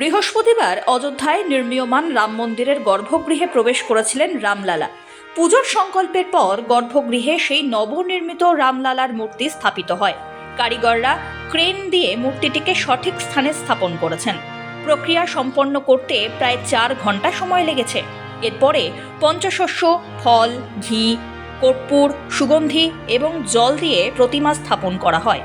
বৃহস্পতিবার অযোধ্যায় নির্মীয়মান রাম মন্দিরের গর্ভগৃহে প্রবেশ করেছিলেন রামলালা। পুজোর সংকল্পের পর গর্ভগৃহে সেই নবনির্মিত রামলালার মূর্তি স্থাপিত হয়। কারিগররা ক্রেন দিয়ে মূর্তিটিকে সঠিক স্থানে স্থাপন করেছেন। প্রক্রিয়া সম্পন্ন করতে প্রায় চার ঘণ্টা সময় লেগেছে। এরপরে পঞ্চশস্য, ফল, ঘি, কর্পূর, সুগন্ধি এবং জল দিয়ে প্রতিমা স্থাপন করা হয়।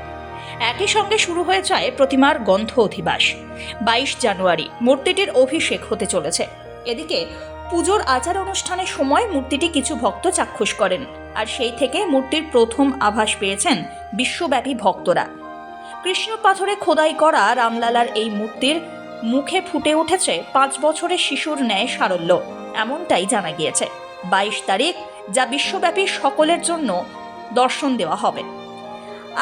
একই সঙ্গে শুরু হয়ে যায় প্রতিমার গন্ধ অধিবাস। বাইশ জানুয়ারি, মূর্তিটির অভিষেক হতে চলেছে। এদিকে পুজোর আচার অনুষ্ঠানের সময় মূর্তিটি কিছু ভক্ত চাক্ষুষ করেন আর সেই থেকে মূর্তির প্রথম আভাস পেয়েছেন বিশ্বব্যাপী ভক্তরা। কৃষ্ণ পাথরে খোদাই করা রামলালার এই মূর্তির মুখে ফুটে উঠেছে পাঁচ বছরের শিশুর ন্যায় সারল্য, এমনটাই জানা গিয়েছে। বাইশ তারিখ, যা বিশ্বব্যাপী সকলের জন্য দর্শন দেওয়া হবে।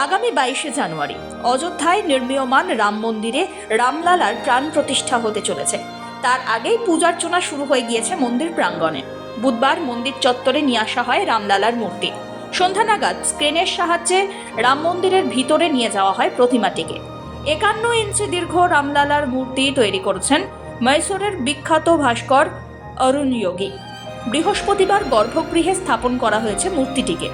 আগামী বাইশে জানুয়ারি অযোধ্যায় নির্মীয়মান রাম মন্দিরে রামলালার প্রাণ প্রতিষ্ঠা হতে চলেছে। তার আগেই পূজার্চনা শুরু হয়ে গিয়েছে মন্দির প্রাঙ্গণে। বুধবার মন্দির চত্বরে নিয়ে আসা হয় রামলালার মূর্তি। সন্ধ্যা নাগাদ স্ক্রেনের সাহায্যে রাম মন্দিরের ভিতরে নিয়ে যাওয়া হয় প্রতিমাটিকে। একান্ন ইঞ্চি দীর্ঘ রামলালার মূর্তি তৈরি করেছেন মৈসুরের বিখ্যাত ভাস্কর অরুণ যোগী বৃহস্পতিবার গর্ভগৃহে স্থাপন করা হয়েছে মূর্তিটিকে।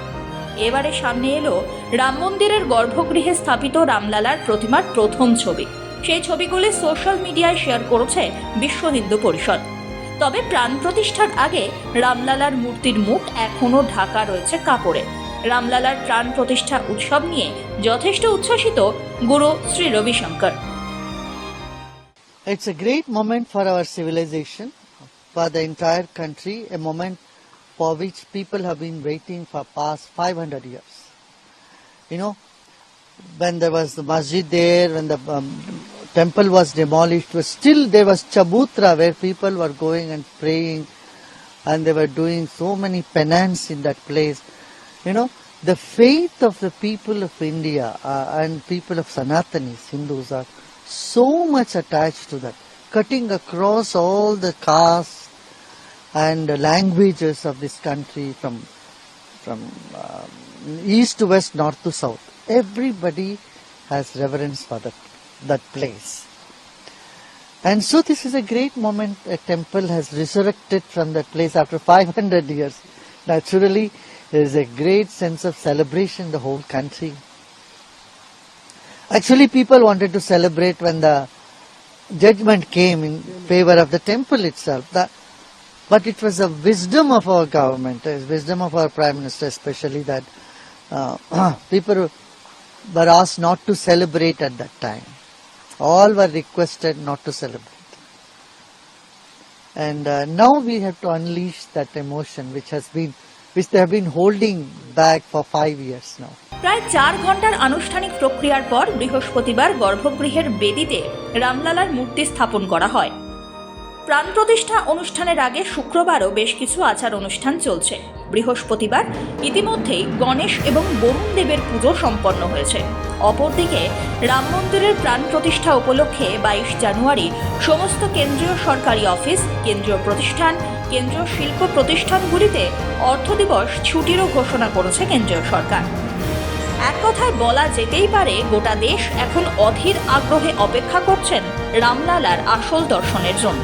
এবারে সামনে এলো রাম মন্দিরের গর্ভগৃহে স্থাপিত রামলালার প্রতিমার প্রথম ছবি। সেই ছবিগুলি সোশ্যাল মিডিয়ায় শেয়ার করেছে বিশ্ব হিন্দু পরিষদ। তবে প্রাণ প্রতিষ্ঠার আগে রামলালার মূর্তির মুখ এখনও ঢাকা রয়েছে কাপড়ে। রামলালার প্রাণ প্রতিষ্ঠা উৎসব নিয়ে যথেষ্ট উচ্ছ্বসিত গুরু Shri Ravishankar. It's a great moment for our civilization, for the entire country, a moment for which people have been waiting for past 500 years. You know, when there was the masjid there, when the um, temple was demolished, was still there was Chabutra where people were going and praying and they were doing so many penance in that place. You know, the faith of the people of India uh, and people of Sanatanis, Hindus, are so much attached to that, cutting across all the castes and languages of this country from from um, east to west, north to south. Everybody has reverence for that that place. And so this is a great moment. A temple has resurrected from that place after 500 years. Naturally, there is a great sense of celebration in the whole country. Actually, people wanted to celebrate when the judgment came in favor of the temple itself. The- but it was the wisdom of our government, the wisdom of our prime minister, especially that uh, people were asked not to celebrate at that time. All were requested not to celebrate. And uh, now we have to unleash that emotion which has been, which they have been holding back for five years now. প্রায় চার ঘণ্টার আনুষ্ঠানিক প্রক্রিয়ার পর বৃহস্পতিবার গর্ভগৃহের বেদিতে রামলালার মূর্তি স্থাপন করা হয় প্রাণ প্রতিষ্ঠা অনুষ্ঠানের আগে শুক্রবারও বেশ কিছু আচার অনুষ্ঠান চলছে। বৃহস্পতিবার ইতিমধ্যেই গণেশ এবং বরুণ দেবের পুজো সম্পন্ন হয়েছে। অপরদিকে রাম মন্দিরের প্রাণ প্রতিষ্ঠা উপলক্ষে বাইশ জানুয়ারি সমস্ত কেন্দ্রীয় সরকারি অফিস, কেন্দ্রীয় প্রতিষ্ঠান, কেন্দ্রীয় শিল্প প্রতিষ্ঠানগুলিতে অর্থ দিবস ছুটিরও ঘোষণা করেছে কেন্দ্রীয় সরকার। এক কথায় বলা যেতেই পারে, গোটা দেশ এখন অধীর আগ্রহে অপেক্ষা করছেন রামলালার আসল দর্শনের জন্য।